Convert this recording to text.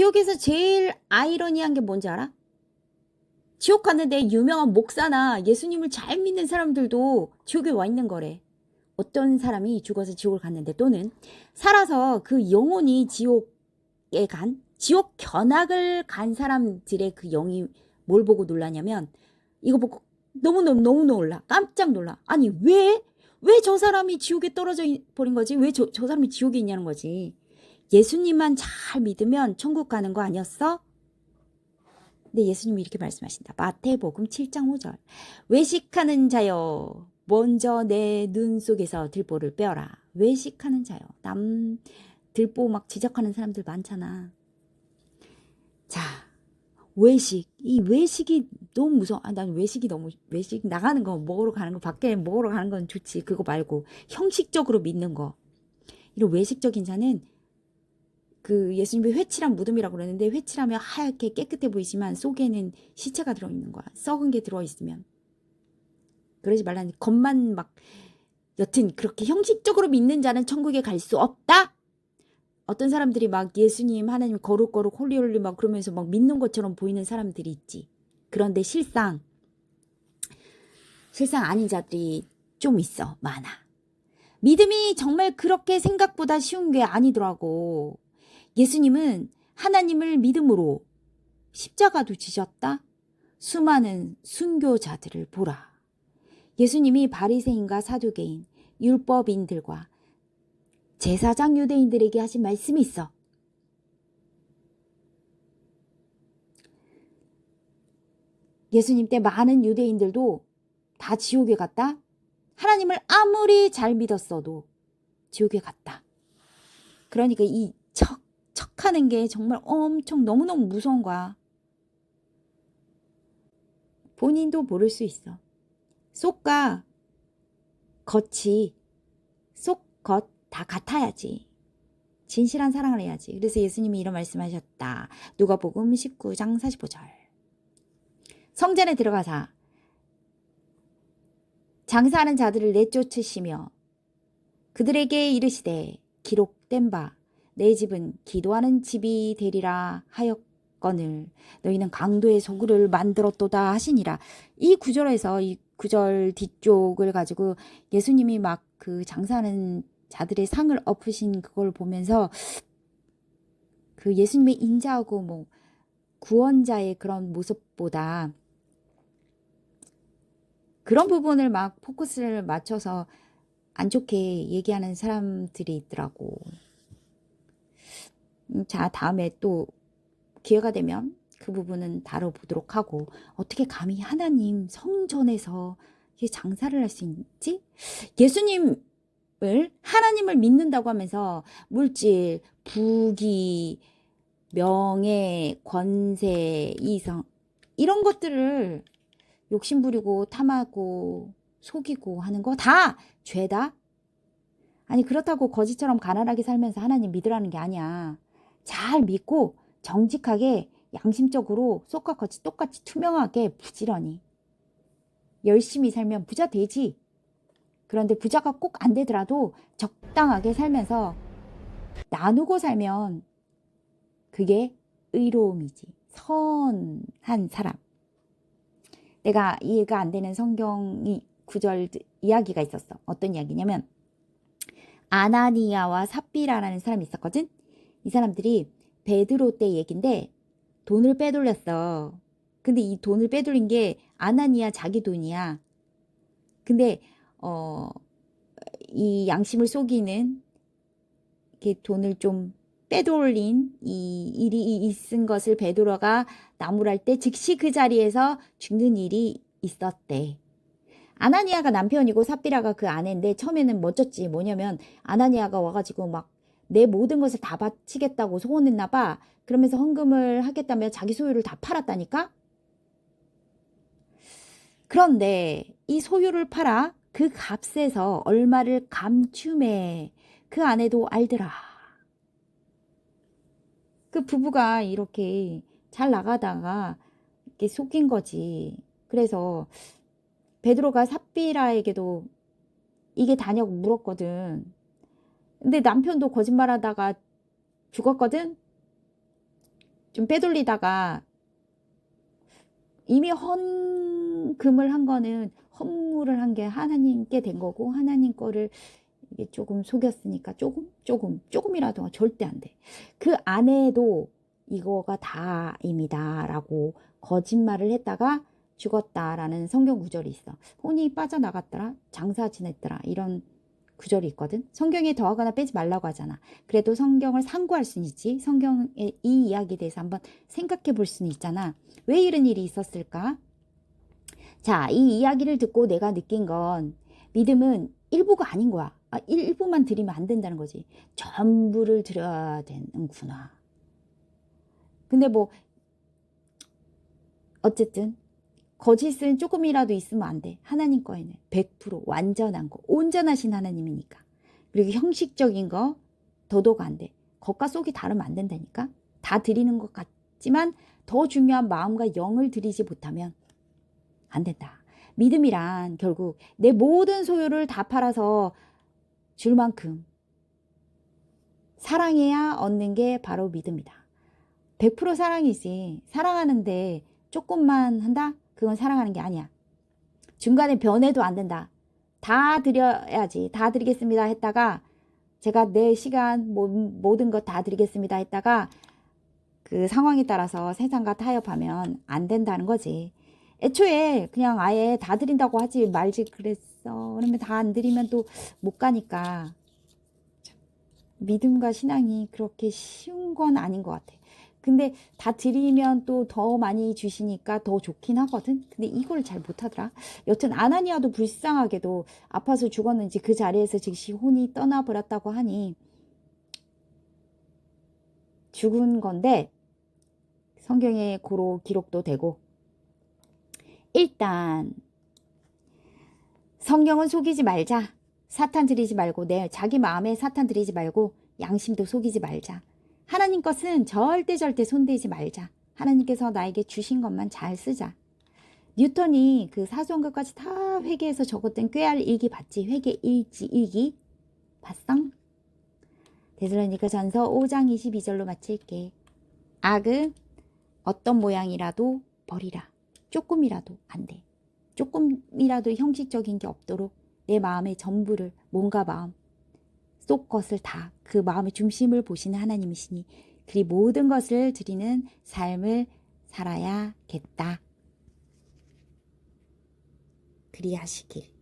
지옥에서 제일 아이러니한 게 뭔지 알아? 지옥 갔는데 유명한 목사나 예수님을 잘 믿는 사람들도 지옥에 와 있는 거래. 어떤 사람이 죽어서 지옥을 갔는데 또는 살아서 그 영혼이 지옥에 간 지옥 견학을 간 사람들의 그 영이 뭘 보고 놀라냐면 이거 보고 너무너무 너무 놀라. 깜짝 놀라. 아니 왜? 왜 저 사람이 지옥에 떨어져 있- 버린 거지? 왜 저 저 사람이 지옥에 있냐는 거지 예수님만 잘 믿으면 천국 가는 거 아니었어? 근데 예수님이 이렇게 말씀하신다. 마태복음 7장 5절. 외식하는 자여, 먼저 내 눈 속에서 들보를 빼어라. 외식하는 자여. 남 들보 막 지적하는 사람들 많잖아. 자, 외식. 이 외식이 너무 무서워. 아, 난 외식이 너무, 외식 나가는 거, 먹으러 가는 거, 밖에 먹으러 가는 건 좋지. 그거 말고, 형식적으로 믿는 거. 이런 외식적인 자는 그 예수님이 회칠한 무덤이라고 그러는데 회칠하면 하얗게 깨끗해 보이지만 속에는 시체가 들어있는 거야. 썩은 게 들어있으면. 그러지 말라니 겉만 막 여튼 그렇게 형식적으로 믿는 자는 천국에 갈 수 없다. 어떤 사람들이 막 예수님 하나님 거룩거룩 홀리홀리 막 그러면서 막 믿는 것처럼 보이는 사람들이 있지. 그런데 실상 실상 아닌 자들이 좀 있어 많아. 믿음이 정말 그렇게 생각보다 쉬운 게 아니더라고. 예수님은 하나님을 믿음으로 십자가도 지셨다. 수많은 순교자들을 보라. 예수님이 바리새인과 사두개인, 율법인들과 제사장 유대인들에게 하신 말씀이 있어. 예수님 때 많은 유대인들도 다 지옥에 갔다. 하나님을 아무리 잘 믿었어도 지옥에 갔다. 그러니까 이 척, 척하는 게 정말 엄청 너무너무 무서운 거야. 본인도 모를 수 있어. 속과 겉이 속, 겉 다 같아야지. 진실한 사랑을 해야지. 그래서 예수님이 이런 말씀하셨다. 누가복음 19장 45절. 성전에 들어가사 장사하는 자들을 내쫓으시며 그들에게 이르시되 기록된 바 내 집은 기도하는 집이 되리라 하였거늘 너희는 강도의 소굴을 만들었도다 하시니라 이 구절에서 이 구절 뒤쪽을 가지고 예수님이 막 그 장사하는 자들의 상을 엎으신 그걸 보면서 그 예수님의 인자하고 뭐 구원자의 그런 모습보다 그런 부분을 막 포커스를 맞춰서 안 좋게 얘기하는 사람들이 있더라고. 음, 자, 다음에 또 기회가 되면 그 부분은 다뤄보도록 하고, 어떻게 감히 하나님 성전에서 장사를 할 수 있지? 예수님을, 하나님을 믿는다고 하면서 물질, 부귀, 명예, 권세, 이성, 이런 것들을 욕심부리고 탐하고 속이고 하는 거 다 죄다? 아니 그렇다고 거지처럼 가난하게 살면서 하나님 믿으라는 게 아니야. 잘 믿고 정직하게 양심적으로 속과 겉이 똑같이 투명하게 부지런히 열심히 살면 부자 되지. 그런데 부자가 꼭 안 되더라도 적당하게 살면서 나누고 살면 그게 의로움이지. 선한 사람. 내가 이해가 안 되는 성경이 구절 이야기가 있었어. 어떤 이야기냐면 아나니아와 삽비라라는 사람이 있었거든. 이 사람들이 베드로 때 얘긴데 돈을 빼돌렸어. 근데 이 돈을 빼돌린 게 아나니아 자기 돈이야. 근데 어 이 양심을 속이는 이렇게 돈을 좀 빼돌린 이 일이 있은 것을 베드로가 나무랄 때 즉시 그 자리에서 죽는 일이 있었대. 아나니아가 남편이고 삽비라가 그 아내인데 처음에는 멋졌지. 뭐냐면 아나니아가 와가지고 막 내 모든 것을 다 바치겠다고 소원했나 봐. 그러면서 헌금을 하겠다며 자기 소유를 다 팔았다니까? 그런데 이 소유를 팔아 그 값에서 얼마를 감춤해 그 아내도 알더라. 그 부부가 이렇게 잘 나가다가 이렇게 속인 거지. 그래서 베드로가 삽비라에게도 이게 다냐고 물었거든. 근데 남편도 거짓말하다가 죽었거든. 좀 빼돌리다가 이미 헌금을 한 거는 헌물을 한 게 하나님께 된 거고 하나님 거를 이게 조금 속였으니까 조금 조금 조금이라도 절대 안 돼. 그 안에도 이거가 다입니다라고 거짓말을 했다가 죽었다라는 성경 구절이 있어. 혼이 빠져나갔더라, 장사 지냈더라 이런 구절이 있거든. 성경에 더하거나 빼지 말라고 하잖아. 그래도 성경을 상고할 수는 있지. 성경의 이 이야기에 대해서 한번 생각해 볼 수는 있잖아. 왜 이런 일이 있었을까? 자, 이 이야기를 듣고 내가 느낀 건 믿음은 일부가 아닌 거야. 아, 일부만 드리면 안 된다는 거지. 전부를 드려야 되는구나. 근데 뭐 어쨌든 거짓은 조금이라도 있으면 안 돼. 하나님 거에는 100% 완전한 거, 온전하신 하나님이니까. 그리고 형식적인 거 더더욱 안 돼. 겉과 속이 다르면 안 된다니까. 다 드리는 것 같지만 더 중요한 마음과 영을 드리지 못하면 안 된다. 믿음이란 결국 내 모든 소유를 다 팔아서 줄 만큼 사랑해야 얻는 게 바로 믿음이다. 100% 사랑이지. 사랑하는데 조금만 한다? 그건 사랑하는 게 아니야. 중간에 변해도 안 된다. 다 드려야지. 다 드리겠습니다 했다가 제가 내 시간 모, 모든 것 다 드리겠습니다 했다가 그 상황에 따라서 세상과 타협하면 안 된다는 거지. 애초에 그냥 아예 다 드린다고 하지 말지 그랬어. 그러면 다 안 드리면 또 못 가니까. 믿음과 신앙이 그렇게 쉬운 건 아닌 것 같아. 근데 다 드리면 또 더 많이 주시니까 더 좋긴 하거든. 근데 이걸 잘 못하더라. 여튼 아나니아도 불쌍하게도 아파서 죽었는지 그 자리에서 즉시 혼이 떠나버렸다고 하니 죽은 건데 성경에 고로 기록도 되고 일단 성경은 속이지 말자. 사탄 들이지 말고 내 자기 마음에 사탄 들이지 말고 양심도 속이지 말자. 하나님 것은 절대 절대 손대지 말자. 하나님께서 나에게 주신 것만 잘 쓰자. 뉴턴이 그 사소한 것까지 다 회계해서 적었던 꾀알 일기 봤지? 회계 일지 일기 봤어? 데살로니가 전서 5장 22절로 마칠게. 악은 어떤 모양이라도 버리라. 조금이라도 안 돼. 조금이라도 형식적인 게 없도록 내 마음의 전부를 몸과 마음 속 것을 다 그 마음의 중심을 보시는 하나님이시니 그리 모든 것을 드리는 삶을 살아야겠다. 그리하시길.